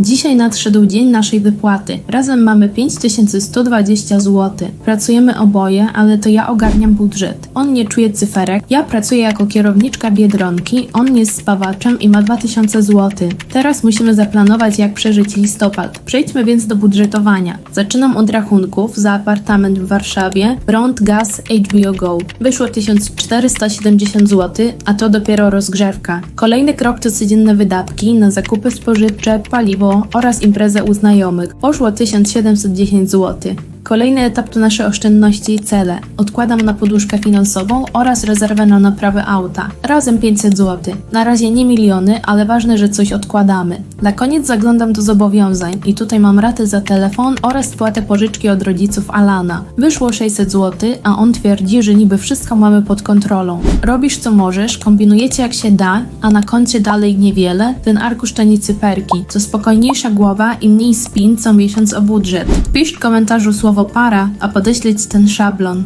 Dzisiaj nadszedł dzień naszej wypłaty. Razem mamy 5120 zł. Pracujemy oboje, ale to ja ogarniam budżet. On nie czuje cyferek. Ja pracuję jako kierowniczka Biedronki, on jest spawaczem i ma 2000 zł. Teraz musimy zaplanować, jak przeżyć listopad. Przejdźmy więc do budżetowania. Zaczynam od rachunków za apartament w Warszawie, prąd, gaz, HBO Go. Wyszło 1470 zł, a to dopiero rozgrzewka. Kolejny krok to codzienne wydatki na zakupy spożywcze, paliwo oraz imprezę u znajomych. Poszło 1710 zł. Kolejny etap to nasze oszczędności i cele. Odkładam na poduszkę finansową oraz rezerwę na naprawę auta. Razem 500 zł. Na razie nie miliony, ale ważne, że coś odkładamy. Na koniec zaglądam do zobowiązań i tutaj mam ratę za telefon oraz spłatę pożyczki od rodziców Alana. Wyszło 600 zł, a on twierdzi, że niby wszystko mamy pod kontrolą. Robisz co możesz, kombinujecie jak się da, a na koncie dalej niewiele, ten arkusz to nie cyferki. Co spokojniejsza głowa i mniej spin co miesiąc o budżet. Pisz w komentarzu słowo para, a podeślę ci ten szablon.